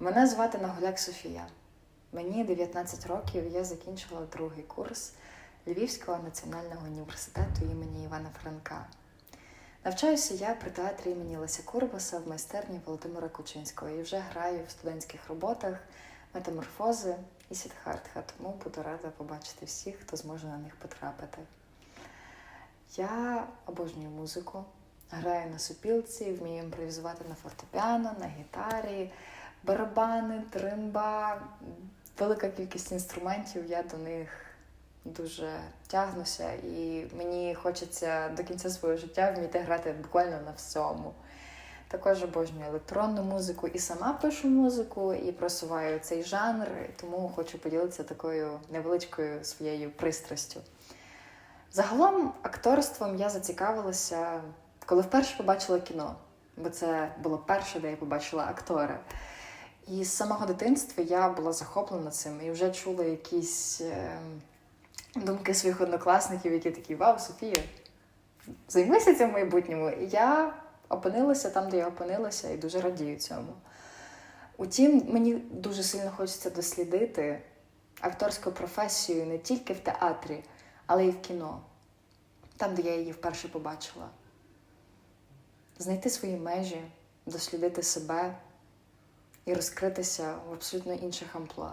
Мене звати Нагуляк Софія. Мені 19 років, я закінчила другий курс Львівського національного університету імені Івана Франка. Навчаюся я при театрі імені Леся Курбаса в майстерні Володимира Кучинського і вже граю в студентських роботах метаморфози і Сідхартха, тому буду рада побачити всіх, хто зможе на них потрапити. Я обожнюю музику, граю на супілці, вмію імпровізувати на фортепіано, на гітарі, барабани, тримба, велика кількість інструментів. Я до них дуже тягнуся, і мені хочеться до кінця свого життя вміти грати буквально на всьому. Також обожнюю електронну музику і сама пишу музику, і просуваю цей жанр, тому хочу поділитися такою невеличкою своєю пристрастю. Загалом акторством я зацікавилася, коли вперше побачила кіно, бо це було перше, де я побачила актора. І з самого дитинства я була захоплена цим і вже чула якісь е, думки своїх однокласників, які такі Вау, Софія, займися цим в майбутньому. І я опинилася там, де я опинилася, і дуже радію цьому. Утім, мені дуже сильно хочеться дослідити акторську професію не тільки в театрі, але й в кіно, там, де я її вперше побачила. Знайти свої межі, дослідити себе і розкритися в абсолютно інших амплуа.